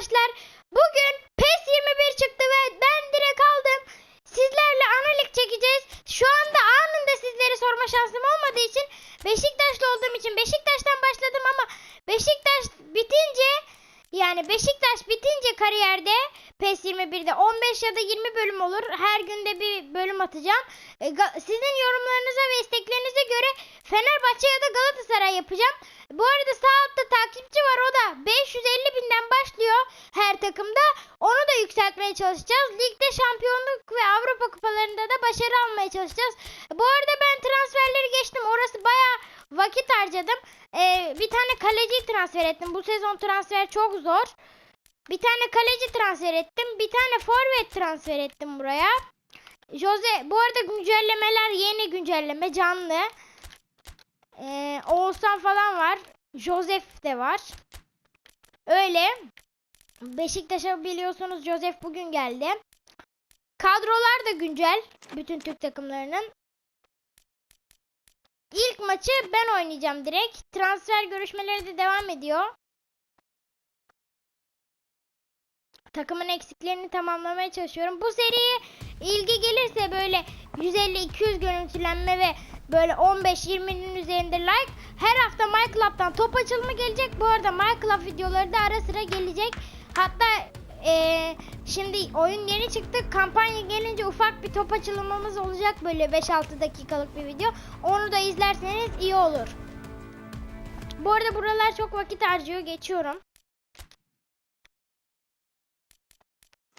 arkadaşlar. Bugün PES 21 çıktı ve ben direkt aldım. Sizlerle analik çekeceğiz. Şu anda anında sizlere sorma şansım olmadığı için Beşiktaşlı olduğum için Beşiktaş'tan başladım ama Beşiktaş bitince yani Beşiktaş bitince kariyerde PES 21'de 15 ya da 20 bölüm olur. Her günde bir bölüm atacağım. E, Sizin yorumlarınıza ve isteklerinize göre Fenerbahçe ya da Galatasaray yapacağım. Bu arada sağ altta takipçi var o da 550 binden başlıyor her takımda. Onu da yükseltmeye çalışacağız. Ligde şampiyonluk ve Avrupa kupalarında da başarı almaya çalışacağız. Bu arada ben transferleri geçtim. Orası baya vakit harcadım. Ee, bir tane kaleci transfer ettim. Bu sezon transfer çok zor. Bir tane kaleci transfer ettim. Bir tane forvet transfer ettim buraya. Jose bu arada güncellemeler yeni güncelleme canlı. Ee, Oğuzhan falan var. Joseph de var. Öyle. Beşiktaş'a biliyorsunuz Joseph bugün geldi. Kadrolar da güncel. Bütün Türk takımlarının. İlk maçı ben oynayacağım direkt. Transfer görüşmeleri de devam ediyor. Takımın eksiklerini tamamlamaya çalışıyorum. Bu seriye ilgi gelirse böyle 150-200 görüntülenme ve böyle 15-20'nin üzerinde like her hafta MyClub'dan top açılımı gelecek. Bu arada MyClub videoları da ara sıra gelecek. Hatta eee, şimdi oyun yeni çıktı. Kampanya gelince ufak bir top açılımımız olacak. Böyle 5-6 dakikalık bir video. Onu da izlerseniz iyi olur. Bu arada buralar çok vakit harcıyor. Geçiyorum.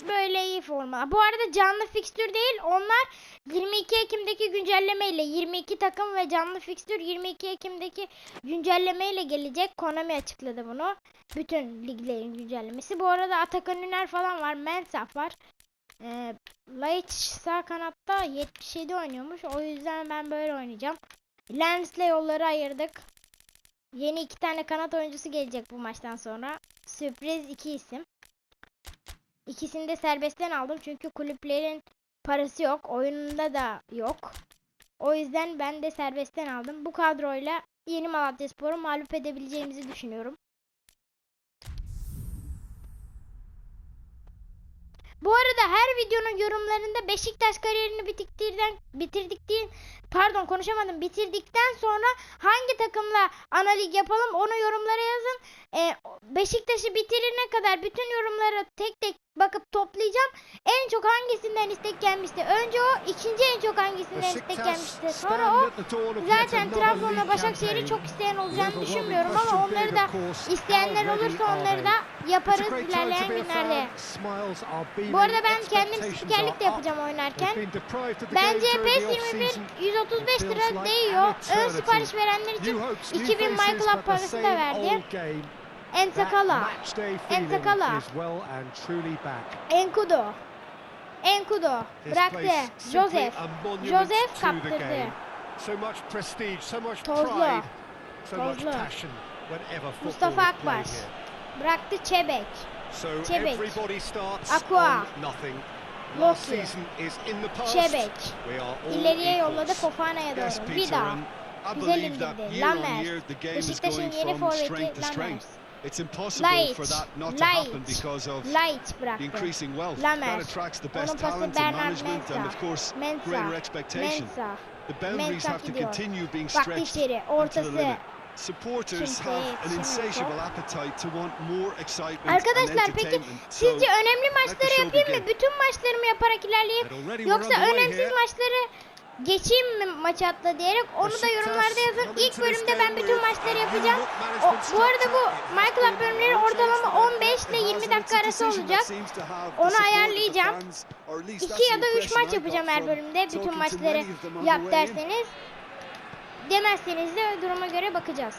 Böyle iyi forma. Bu arada canlı fikstür değil. Onlar 22 Ekim'deki güncellemeyle 22 takım ve canlı fikstür 22 Ekim'deki güncellemeyle gelecek. Konami açıkladı bunu. Bütün liglerin güncellemesi. Bu arada Atakan Üner falan var. Mensah var. Ee, Laiç sağ kanatta 77 oynuyormuş. O yüzden ben böyle oynayacağım. Lens'le yolları ayırdık. Yeni iki tane kanat oyuncusu gelecek bu maçtan sonra. Sürpriz iki isim. İkisini de serbestten aldım çünkü kulüplerin parası yok. Oyununda da yok. O yüzden ben de serbestten aldım. Bu kadroyla yeni Malatyaspor'u mağlup edebileceğimizi düşünüyorum. Bu arada her videonun yorumlarında Beşiktaş kariyerini bitirdikten bitirdikten pardon konuşamadım bitirdikten sonra hangi takımla ana lig yapalım onu yorumlara yazın. Ee, Beşiktaş'ı bitirene kadar bütün yorumları tek tek bakıp toplayacağım. En çok hangisinden istek gelmişti? Önce o, ikinci en çok hangisinden istek gelmişti? Sonra o. Zaten Trabzon'la Başakşehir'i çok isteyen olacağını düşünmüyorum ama onları da isteyenler olursa onları da yaparız ilerleyen günlerde. Bu arada ben kendim spikerlik de yapacağım oynarken. Bence PES 21 135 lira değiyor. Ön sipariş verenler için 2000 MyClub parası da verdi. Entakala. Entakala. Enkudo. Enkudo. Bıraktı. Joseph. Joseph kaptırdı. So much prestige, so much Tozlu. pride, so much Tozlu. passion whenever football Mustafa Akbaş. Bıraktı Çebek. Çebek. Aqua. on nothing. Last Loki. season is in the past. Çebek. We are all İleriye yolladı Fofana'ya doğru. Vida. Güzel indirdi. Lammers. year the game is Beşiktaş'ın going yeni forveti Lammers. It's impossible Light. for that not to happen Light. because of Light the increasing wealth. Lammers. That attracts the best talent and management and Mensah. of course Mensah. greater expectation. Mensah. The boundaries Mensah have to gidiyor. continue being stretched içeri. to the limit. Supporters have an insatiable appetite to want more excitement and Arkadaşlar peki sizce önemli maçları yapayım mı? Bütün maçlarımı yaparak ilerleyeyim. And Yoksa önemsiz maçları geçeyim mi maç atla diyerek onu da yorumlarda yazın. İlk bölümde ben bütün maçları yapacağım. O, bu arada bu MyClub bölümleri ortalama 15 ile 20 dakika arası olacak. Onu ayarlayacağım. 2 ya da 3 maç yapacağım her bölümde. Bütün maçları yap derseniz. Demezseniz de duruma göre bakacağız.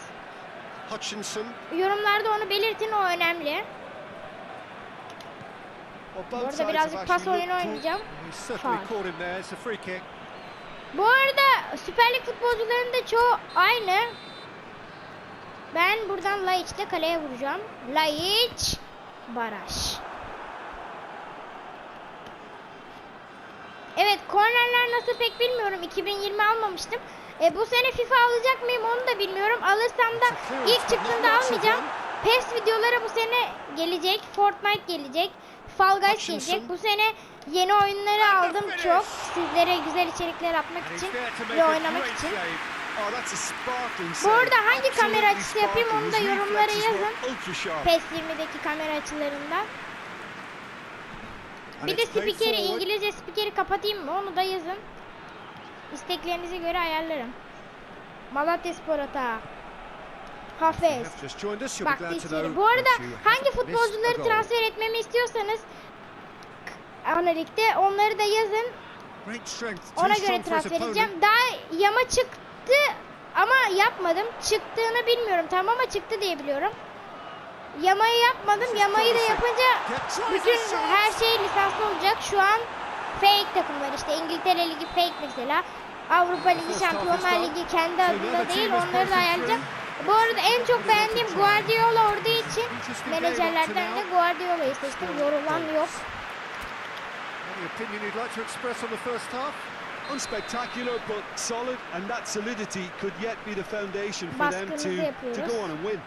Yorumlarda onu belirtin o önemli. Bu arada birazcık pas oyunu oynayacağım. Faul. Bu arada Süper Lig futbolcularının da çoğu aynı. Ben buradan Laiç'le kaleye vuracağım. Laiç. Baraj. Evet kornerler nasıl pek bilmiyorum. 2020 almamıştım. E, bu sene FIFA alacak mıyım onu da bilmiyorum. Alırsam da ilk çıktığında almayacağım. PES videoları bu sene gelecek. Fortnite gelecek. Fall Guys gelecek. Bu sene yeni oyunları aldım çok. Sizlere güzel içerikler he's için ve oynamak için. Oh, Bu arada hangi kamera açısı yapayım onu da yorumlara yazın. PES 20'deki kamera açılarından. Bir de spikeri. İngilizce spikeri kapatayım mı onu da yazın. İsteklerinize göre ayarlarım. Malatya Spor atağı. Hafez. Know Bu arada hangi futbolcuları transfer etmemi istiyorsanız Analink'te onları da yazın. Ona göre transfer edeceğim. Daha yama çıktı ama yapmadım. Çıktığını bilmiyorum tamam ama çıktı diye biliyorum. Yamayı yapmadım. Yamayı da yapınca bütün her şey lisanslı olacak. Şu an fake takımlar işte İngiltere Ligi fake mesela. Avrupa Ligi, Şampiyonlar Ligi kendi adında değil. Onları da ayarlayacağım. Bu arada en çok beğendiğim Guardiola olduğu için menajerlerden de Guardiola'yı seçtim. Yorulan yok. Any opinion you'd like to express on the first half? Unspectacular but solid, and that solidity could yet be the foundation for them to, to go on and win.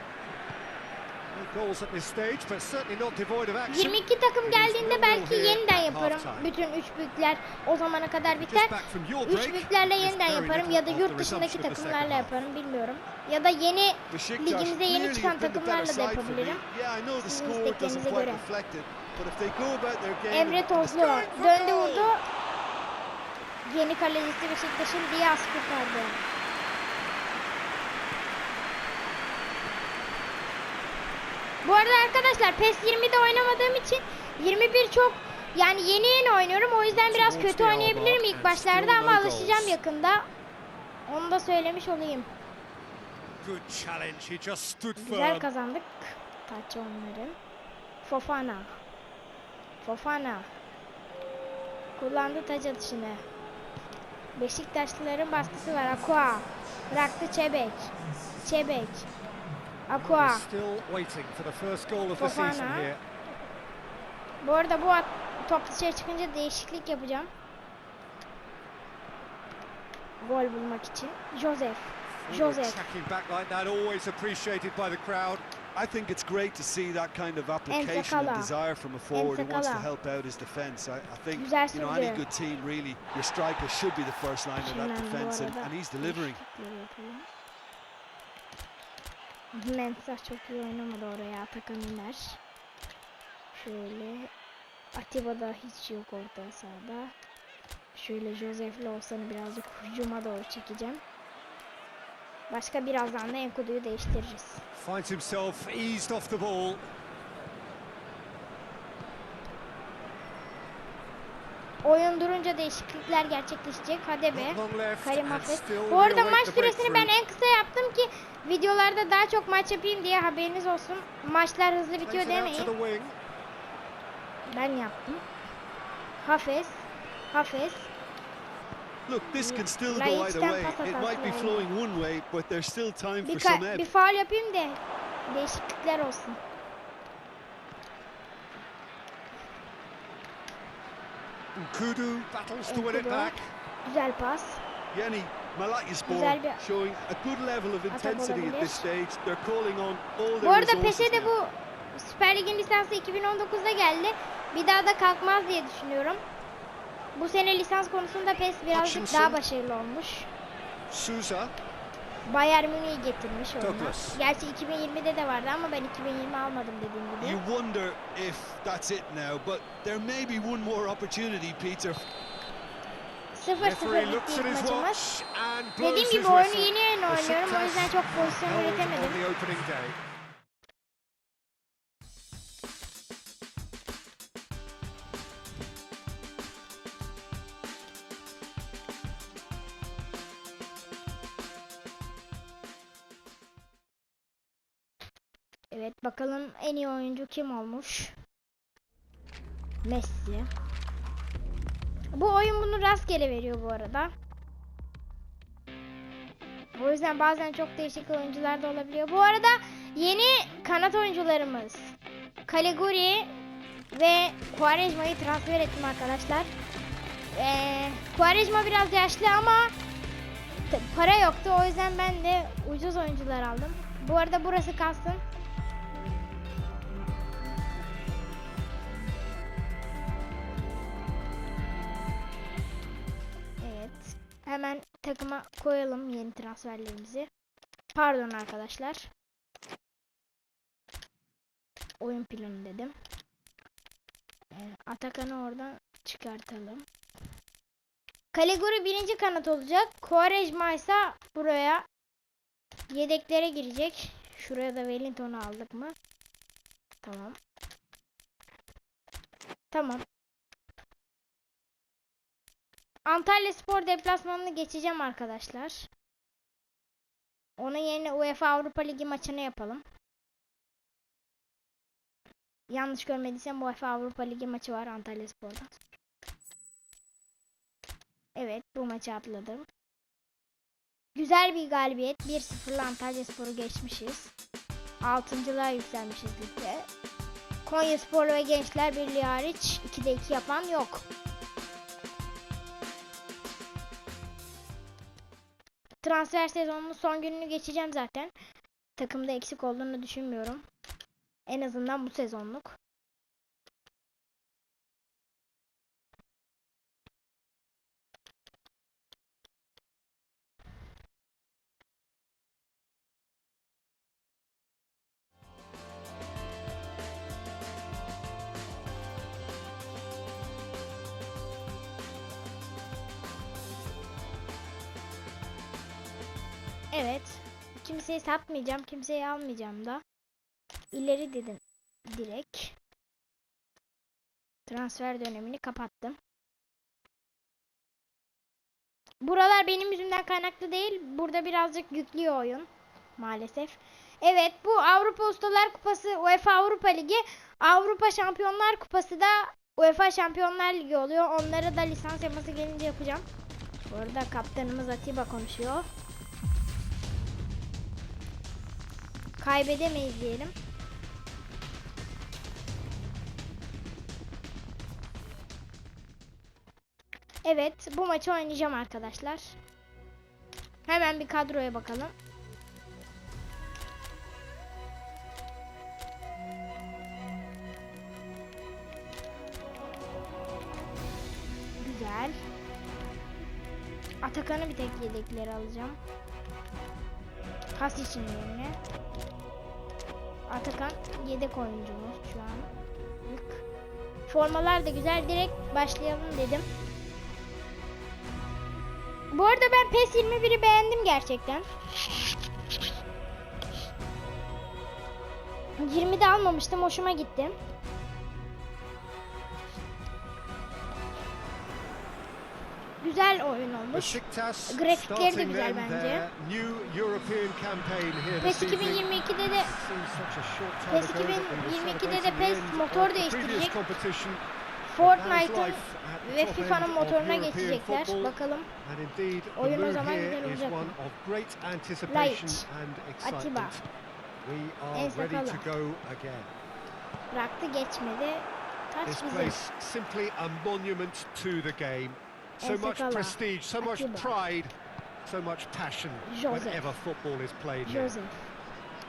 No goals at this stage, but certainly not devoid of action. 22 takım geldiğinde belki yeniden yaparım. Bütün üç büyükler o zamana kadar biter. Üç büyüklerle yeniden yaparım ya da yurt the dışındaki the takımlarla yaparım bilmiyorum. Ya da yeni ligimize yeni çıkan the takımlarla da yapabilirim. Yeah, I know the Sizin score doesn't isteklerinize göre. Emre for döndü vurdu. Yeni kalecisi Beşiktaş'ın Diaz kurtardı. Bu arada arkadaşlar PES 20'de oynamadığım için 21 çok yani yeni yeni oynuyorum. O yüzden biraz kötü oynayabilirim ilk başlarda ama alışacağım yakında. Onu da söylemiş olayım. Güzel kazandık. Taç onların. Fofana. Fofana. Kullandı taç atışını. Beşiktaşlıların baskısı var. Aqua. Bıraktı Çebek. Çebek. Aqua. Fofana. Bu arada bu at, top dışarı çıkınca değişiklik yapacağım. Gol bulmak için. Joseph. Joseph. I think it's great to see that kind of application and desire from a forward who wants to help out his defence. I, I think you know any good team really, your striker should be the first line of that defence, and, and he's delivering. Mensah çok iyi oynamadı oraya Atakan. Şöyle Atiba'da hiç yok orta sahada. Şöyle Josef'le olsanı birazcık hücuma doğru çekeceğim. Başka birazdan da Enkudu'yu değiştiririz. Finds himself eased off the ball. Oyun durunca değişiklikler gerçekleşecek. Hadi be. Karim still Bu arada maç süresini ben en kısa yaptım ki videolarda daha çok maç yapayım diye haberiniz olsun. Maçlar hızlı bitiyor demeyin. Ben yaptım. Hafez. Hafez. Look, this can still go either way. It might be flowing one way, but there's still time for some ebb. bir faul yapayım da değişiklikler olsun. Nkudu battles to win it back. Güzel pas. Malatyaspor Güzel bir showing a good level of intensity at this stage. They're calling on all Bu their arada resources PES'e de bu Süper Lig'in lisansı 2019'da geldi. Bir daha da kalkmaz diye düşünüyorum. Bu sene lisans konusunda PES birazcık Hutchinson. daha başarılı olmuş. Souza. Bayern Münih'i getirmiş. Douglas. Gerçi 2020'de de vardı ama ben 2020 almadım dediğim gibi. You wonder if that's it now, but there may be one more opportunity, Peter. 0-0 Referee bitti ilk maçımız. Dediğim gibi oyunu yeni yeni oynuyorum o yüzden çok pozisyon üretemedim. Evet bakalım en iyi oyuncu kim olmuş? Messi. Bu oyun bunu rastgele veriyor bu arada. O yüzden bazen çok değişik oyuncular da olabiliyor. Bu arada yeni kanat oyuncularımız Caliguri ve Quaresma'yı transfer ettim arkadaşlar. Ee, Quaresma biraz yaşlı ama para yoktu. O yüzden ben de ucuz oyuncular aldım. Bu arada burası kalsın. Hemen takıma koyalım yeni transferlerimizi. Pardon arkadaşlar. Oyun planı dedim. Ee, Atakan'ı oradan çıkartalım. Caliguri birinci kanat olacak. Quaresma ise buraya yedeklere girecek. Şuraya da Wellington'u aldık mı? Tamam. Tamam. Antalya Spor deplasmanını geçeceğim arkadaşlar. Onun yerine UEFA Avrupa Ligi maçını yapalım. Yanlış görmediysem UEFA Avrupa Ligi maçı var Antalya Spor'da. Evet bu maçı atladım. Güzel bir galibiyet. 1-0'la Antalya Spor'u geçmişiz. Altıncılığa yükselmişiz ligde. Konya Spor ve Gençler Birliği hariç 2'de 2 yapan yok. Transfer sezonunun son gününü geçeceğim zaten. Takımda eksik olduğunu düşünmüyorum. En azından bu sezonluk. Kimseyi satmayacağım, kimseyi almayacağım da. İleri dedim direkt. Transfer dönemini kapattım. Buralar benim yüzümden kaynaklı değil. Burada birazcık yüklüyor oyun. Maalesef. Evet bu Avrupa Ustalar Kupası UEFA Avrupa Ligi. Avrupa Şampiyonlar Kupası da UEFA Şampiyonlar Ligi oluyor. Onlara da lisans yapması gelince yapacağım. Bu arada kaptanımız Atiba konuşuyor. Kaybedemeyiz diyelim. Evet, bu maçı oynayacağım arkadaşlar. Hemen bir kadroya bakalım. Güzel. Atakan'ı bir tek yedekleri alacağım. Pas için yerine. Atakan yedek oyuncumuz şu an. Formalar da güzel. Direkt başlayalım dedim. Bu arada ben PES 21'i beğendim gerçekten. 20'de almamıştım. Hoşuma gitti. Güzel oyun olmuş. Grafikleri de güzel bence. PES this evening. 2022'de de PES ago that we were 2022'de de PES motor değiştirecek. Fortnite'ın ve FIFA'nın motoruna geçecekler. Bakalım. Oyun o zaman güzel olacak mı? Light. Atiba. excitement. We are En ready sakala. to go again. Bıraktı geçmedi. Taç This bizim. place simply a monument to the game. So En much sakala. prestige, so much Atiba. So much passion Joseph. whenever football is played here. Joseph.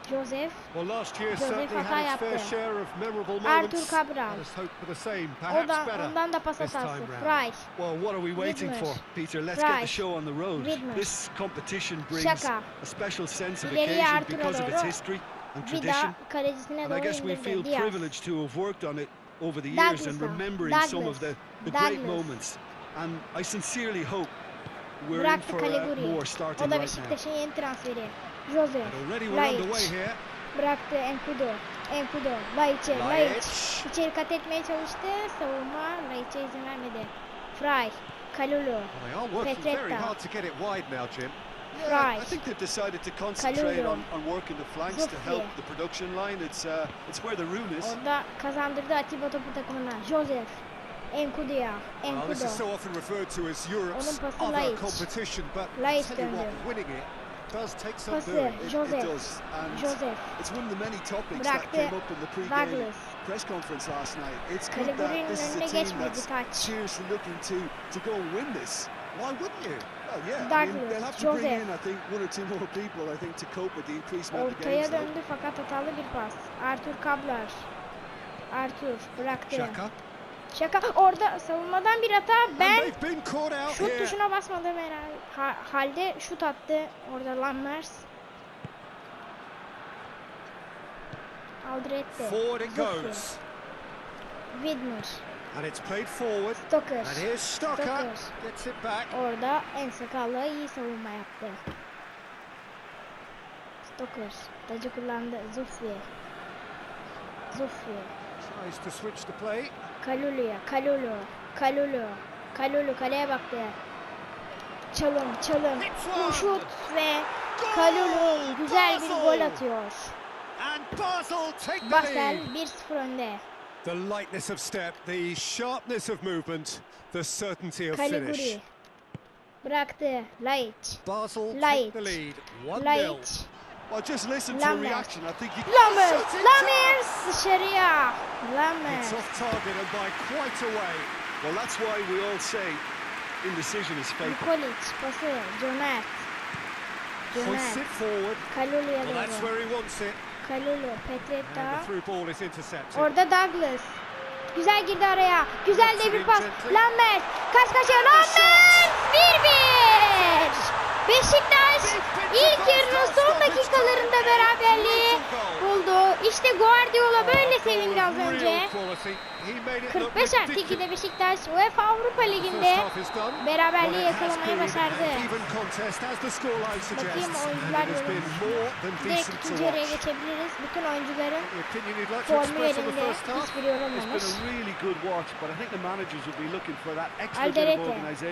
Joseph. Well, last year Joseph certainly had its fair share of memorable Artur moments. Cabral. Let us hope for the same, perhaps better. ondan da pas this time round. Well, what are we waiting for, Peter? Let's get the show on the road. This competition brings Şaka. a special sense of occasion because of its history and tradition. And I guess we feel. Privileged to have worked on it over the years and Douglas'a. remembering some of the, the great moments. And I sincerely hope Bıraktı Caliguri'yi. O da right. Beşiktaş'ın yeni transferi. Underway Laiç. Bıraktı Enkudu. Enkudu. Laiç'e. Laiç. İçeri kat etmeye çalıştı. Savunma Laiç'e izin vermedi. Fry. Kalulu. Very Petretta. to. Yeah, I Right. think they've decided to concentrate on, on working the flanks to Zuffi. help the production line. It's uh, it's where the room is. Orada kazandırdı Atiba topu takımına. Joseph. Enkudu'ya. Well, this is Enkudu. so often referred to as Europe's other competition, but Laiç tell you what, winning it does take some doing. It, it Joseph. does. And Joseph. It's one of the many topics Bıraktı. that came up in the pre-game Douglas. press conference last night. It's good that this is a team that's taç. seriously looking to to go and win this. Why wouldn't you? Well, yeah, I mean, Douglas, they'll have to bring Joseph. in, I think, one or two more people, I think, to cope with the increased amount of Ortaya games. though. döndü fakat hatalı bir pas. Artur Kablar. Artur bıraktı. Xhaka. Şaka. Orada savunmadan bir hata. Ben şut tuşuna basmadım herhalde. Ha- halde şut attı. Orada Lammers. Aldrete. Forward it goes. Widmer. And it's played forward. Stoker. And here's Stocker. Stoker. Gets it back. Orada en sakallı iyi savunma yaptı. Stoker. Tacı kullandı. Zuffi. Zuffi. Tries to switch the play. Kalulu'ya. Kalulu. Kalulu. Kalulu kaleye baktı. Çalım çalım. Bu şut ve Kalulu güzel bir gol atıyor. Basel take the Basel lead. 1-0 önde. The lightness of step, the sharpness of movement, the certainty of Kaliguri. finish. Bıraktı. Laiç. Basel take Light. The lead. 1-0. Laiç. Well, just listen to the Lammers. reaction. I think you Lammers. Lammers dışarıya. Lammers. Well, that's why we all say indecision is fake. Nikolic pası. Cömert. Cömert. Kalulu'ya Well, that's doğru. where he wants it. Kalulu. Petretta. the through ball is intercepted. Orada Douglas. Güzel girdi araya. Güzel de bir pas. Lambert. Kaç kaçıyor. Lambert. 1-1. Beşiktaş ilk yarının son dakikalarında beraberliği buldu. İşte Guardiola böyle sevindi az önce. quality. He made it look 45 artı ridiculous. 2'de Beşiktaş UEFA Avrupa Ligi'nde beraberliği yakalamayı başardı. And oyuncular than Direkt ikinci yarıya geçebiliriz. Bütün oyuncuların formu yerinde. first half? Hiçbir It's yorulmamış. Alderete, in this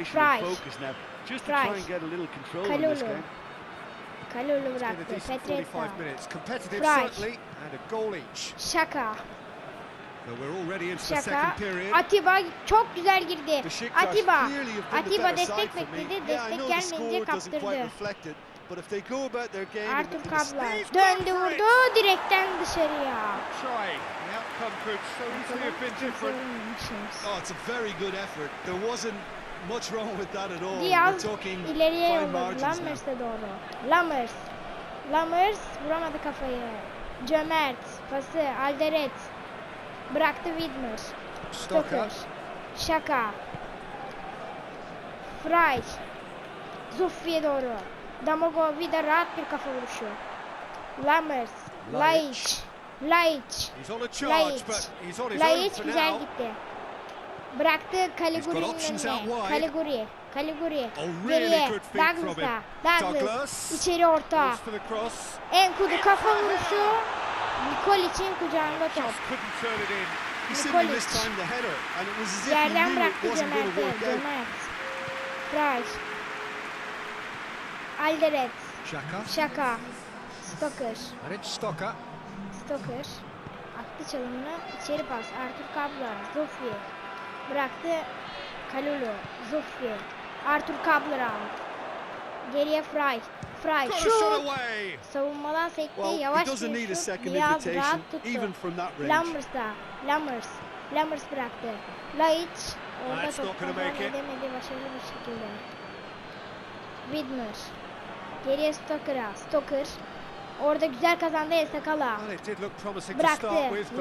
Kalulu. A bıraktı. Petretta. 45 minutes. Competitive Fry. certainly, and a goal each. Şaka. Şaka. Atiba çok güzel girdi. Atiba. Atiba destek bekledi. Destek gelmeyince kaptırdı. Artur He's döndü vurdu direkten dışarıya. Oh, it's a very good effort. There wasn't much wrong with that at all. Diaz ileriye yolladı. Lammers'e doğru. Lammers. Lammers vuramadı kafayı. Cömert. Pası. Alderet. Bıraktı Widmer. Stoker. Şaka. Fry. Zuffi'ye doğru. Damogo vida rahat bir kafa vuruşu. Lammers. Laiç. Laiç. Laiç. Laiç güzel gitti. Bıraktı Caliguri'nin önüne. Caliguri. Caliguri. Geriye. Douglas'a. Douglas. İçeri orta. Enkudu kafa vuruşu. Nikolic'in kucağında top. Nikolic. Yerden bıraktı Cömert'e. Cömert. Fry. Alderet. Xhaka. Şaka. Stoker. Stocker. Stoker. Attı çalımını. içeri pas. Artur Kablar. Zuffi. Bıraktı. Kalulu. Zuffi. Artur Kablar aldı. Geriye Fry. Fry. Şut. Savunmadan sekti. Well, Yavaş bir şut. invitation, rahat tuttu. Lammers'da. Lammers. Lammers bıraktı. Laiç. Orada That's not top gonna kontrol make it. edemedi başarılı bir şekilde. Widmer. Geriye Stoker'a. Stoker. Orada güzel kazandı El Sakala. Well, it did look promising Bıraktı.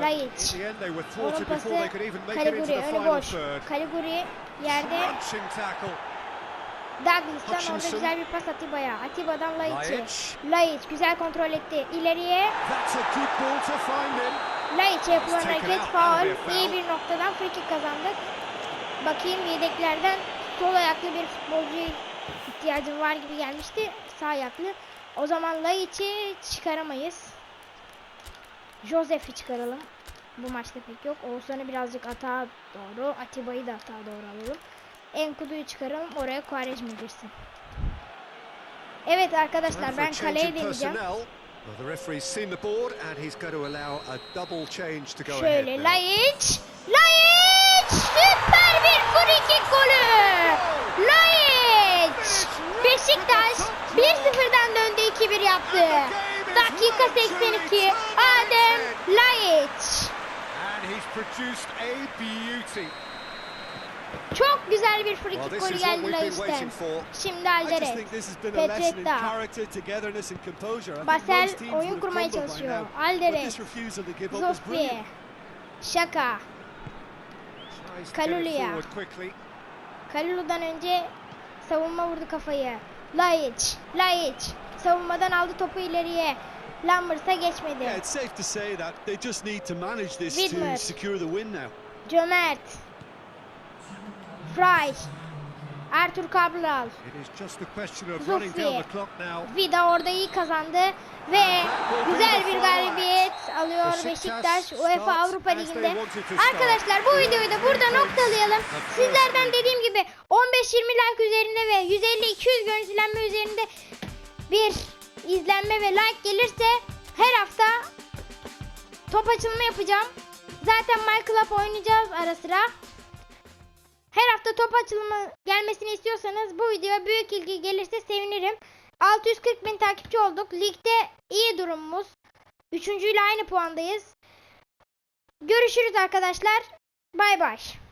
Laiç. Onun pası the Önü boş. third. Caliguri yerde. Douglas'tan orada güzel bir pas Atiba'ya. Atiba'dan Laiç'e. Laiç. Güzel kontrol etti. İleriye. Laiç'e yapılan hareket faul. İyi bir noktadan free kick kazandık. Bakayım yedeklerden sol ayaklı bir futbolcu ihtiyacım var gibi gelmişti. Sağ ayaklı. O zaman Laiç'i çıkaramayız. Josef'i çıkaralım. Bu maçta pek yok. Oğuzhan'ı birazcık atağa doğru. Atiba'yı da atağa doğru alalım. Enkudu'yu çıkaralım. Oraya Quaresma girsin. Evet arkadaşlar ben kaleye deneyeceğim. Şöyle. Laiç. Laiç! Süper bir free kick golü. Laiç! Beşiktaş 1-0'dan döndü 2-1 yaptı. Dakika 82. Adem Laiç. Çok güzel bir free kick golü geldi Laiç'ten. Şimdi Alderet. Petretta. character, togetherness and composure. I think Basel oyun kurmaya çalışıyor. Alderet. brilliant. Şaka. Quickly. Kalulu'dan önce savunma vurdu kafayı. Laiç, Laiç savunmadan aldı topu ileriye. Lambers'a geçmedi. Yeah, it's safe to say that they just need to manage this Widmer. to secure the win now. Cömert. Fry. Ertuğrul Cabral. It is just a question of running down the clock now. Vida orada iyi kazandı ve güzel bir galibiyet alıyor Beşiktaş UEFA Avrupa Ligi'nde. Arkadaşlar bu videoyu da burada noktalayalım. Sizlerden dediğim gibi 15-20 like üzerinde ve 150-200 görüntülenme üzerinde bir izlenme ve like gelirse her hafta top açılımı yapacağım. Zaten My Club oynayacağız ara sıra. Her hafta top açılımı gelmesini istiyorsanız bu videoya büyük ilgi gelirse sevinirim. 640 bin takipçi olduk. Ligde iyi durumumuz. Üçüncüyle aynı puandayız. Görüşürüz arkadaşlar. Bay bay.